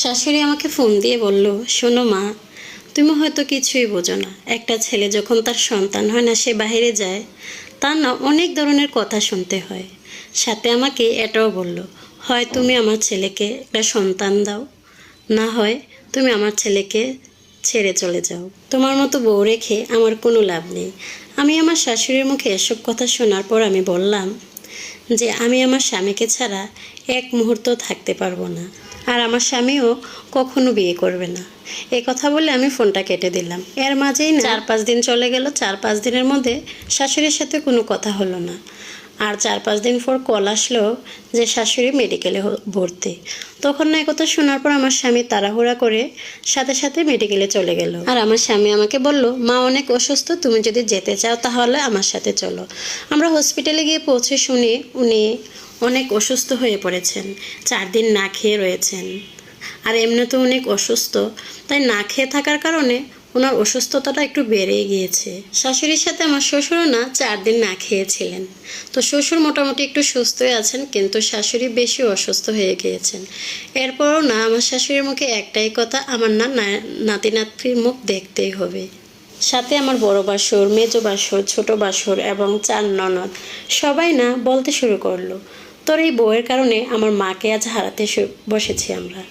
শাশুড়ি আমাকে ফোন দিয়ে বলল, শোনো মা, তুমি হয়তো কিছুই বোঝো না। একটা ছেলে যখন তার সন্তান হয় না, সে বাইরে যায়, তার না অনেক ধরনের কথা শুনতে হয়। সাথে আমাকে এটাও বলল, হয় তুমি আমার ছেলেকে একটা সন্তান দাও, না হয় তুমি আমার ছেলেকে ছেড়ে চলে যাও। তোমার মতো বউ রেখে আমার কোনো লাভ নেই। আমি আমার শাশুড়ির মুখে এসব কথা শোনার পর আমি বললাম যে, আমি আমার স্বামীকে ছাড়া এক মুহূর্ত থাকতে পারব না। আর আমার স্বামীও কখনো বিয়ে করবে না। এই কথা বলে আমি ফোনটা কেটে দিলাম। এর মাঝেই চার পাঁচ দিন চলে গেল, চার পাঁচ দিনের মধ্যে শাশুড়ির সাথে কোনো কথা হলো না। আর চার পাঁচ দিন পর কল আসলো যে শাশুড়ি মেডিকেলে ভর্তি। তখন না কথা শোনার পর আমার স্বামী তাড়াহুড়া করে সাথে সাথে মেডিকেলে চলে গেল। আর আমার স্বামী আমাকে বলল, মা অনেক অসুস্থ, তুমি যদি যেতে চাও তাহলে আমার সাথে চলো। আমরা হসপিটালে গিয়ে পৌঁছে শুনি উনি অনেক অসুস্থ হয়ে পড়েছেন, চার দিন না খেয়ে রয়েছেন। আর এমনি তো অনেক অসুস্থ, তাই না খেয়ে থাকার কারণে ওনার অসুস্থতাটা একটু বেড়ে গিয়েছে। শাশুড়ির সাথে আমার শ্বশুরও না চার দিন না খেয়েছিলেন। তো শ্বশুর মোটামুটি একটু সুস্থই আছেন, কিন্তু শাশুড়ি বেশি অসুস্থ হয়ে গিয়েছেন। এরপরও না, আমার শাশুড়ির মুখে একটাই কথা, আমার না নাতি নাতনির মুখ দেখতেই হবে। সাথে আমার বড় বাসর, মেজো বাসর, ছোট বাসর এবং চার ননদ, সবাই না বলতে শুরু করল, তোর এই বউয়ের কারণে আমার মাকে আজ হারাতে বসেছি আমরা।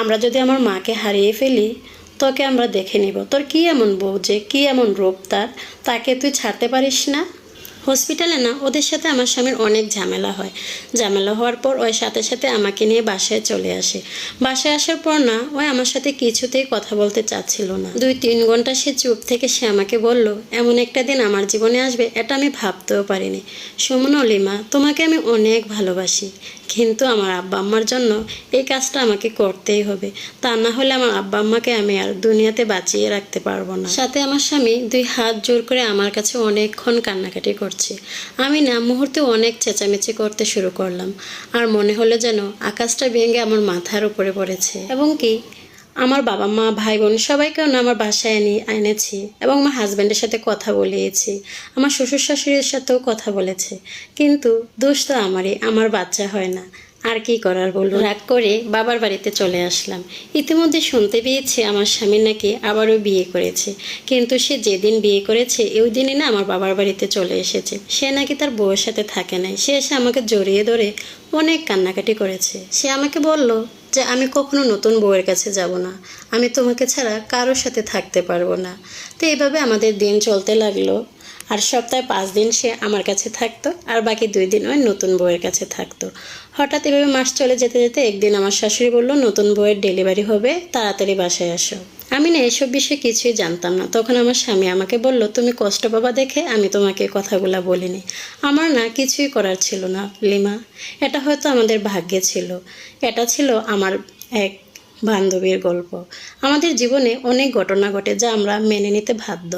আমরা যদি আমার মাকে হারিয়ে ফেলি তোকে আমরা দেখে নিব। তোর কি এমন বউ যে কি এমন রূপ তার? তাকে তুই ছাড়তে পারিস না? হসপিটালে না, ওদের সাথে আমার স্বামীর অনেক ঝামেলা হয়। ঝামেলা হওয়ার পর ওই সাথে সাথে আমাকে নিয়ে বাসায় চলে আসে। বাসায় আসার পর না, ওই আমার সাথে কিছুতেই কথা বলতে চাচ্ছিল না। দুই তিন ঘণ্টা সে চুপ থেকে সে আমাকে বলল, এমন একটা দিন আমার জীবনে আসবে, এটা আমি ভাবতেও পারিনি। সুমন অলিমা, তোমাকে আমি অনেক ভালোবাসি। কিন্তু আমার আব্বা আম্মার জন্য এই কাজটা আমাকে করতেই হবে। তা না হলে আমার আব্বা আম্মাকে আমি আর দুনিয়াতে বাঁচিয়ে রাখতে পারব না। সাথে আমার স্বামী দুই হাত জোর করে আমার কাছে অনেকক্ষণ কান্নাকাটি করছে। আমি না মুহূর্তে অনেক চেঁচামেচি করতে শুরু করলাম, আর মনে হলো যেন আকাশটা ভেঙে আমার মাথার উপরে পড়েছে। এবং কি, আমার বাবা মা ভাই বোন সবাইকেও না আমার বাসায় এনে এনেছি এবং আমার হাজব্যান্ডের সাথে কথা বলিয়েছি। আমার শ্বশুর শাশুড়ির সাথেও কথা বলেছে। কিন্তু দোষ তো আমারই, আমার বাচ্চা হয় না। আর কি করার বলুন? রাগ করে বাবার বাড়িতে চলে আসলাম। ইতিমধ্যে শুনতে পেয়েছি আমার স্বামী নাকি আবারও বিয়ে করেছে। কিন্তু সে যেদিন বিয়ে করেছে, ওই দিনই না আমার বাবার বাড়িতে চলে এসেছে। সে নাকি তার বউয়ের সাথে থাকে নাই। সে এসে আমাকে জড়িয়ে ধরে অনেক কান্নাকাটি করেছে। সে আমাকে বলল যে, আমি কখনো নতুন বউয়ের কাছে যাব না। আমি তোমাকে ছাড়া কারোর সাথে থাকতে পারব না। তো এইভাবে আমাদের দিন চলতে লাগল। আর সপ্তাহে পাঁচ দিন সে আমার কাছে থাকতো, আর বাকি দুই দিন ওই নতুন বউয়ের কাছে থাকতো। হঠাৎ এভাবে মাস চলে যেতে যেতে একদিন আমার শাশুড়ি বলল, নতুন বউয়ের ডেলিভারি হবে, তাড়াতাড়ি বাসায় আসো। আমি না এসব বিষয়ে কিছুই জানতাম না। তখন আমার স্বামী আমাকে বলল, তুমি কষ্ট পাবা দেখে, আমি তোমাকে কথাগুলো বলিনি। আমার না কিছুই করার ছিল না, লিমা। এটা হয়তো আমাদের ভাগ্যে ছিল। এটা ছিল আমার এক বান্ধবীর গল্প। আমাদের জীবনে অনেক ঘটনা ঘটে যা আমরা মেনে নিতে বাধ্য।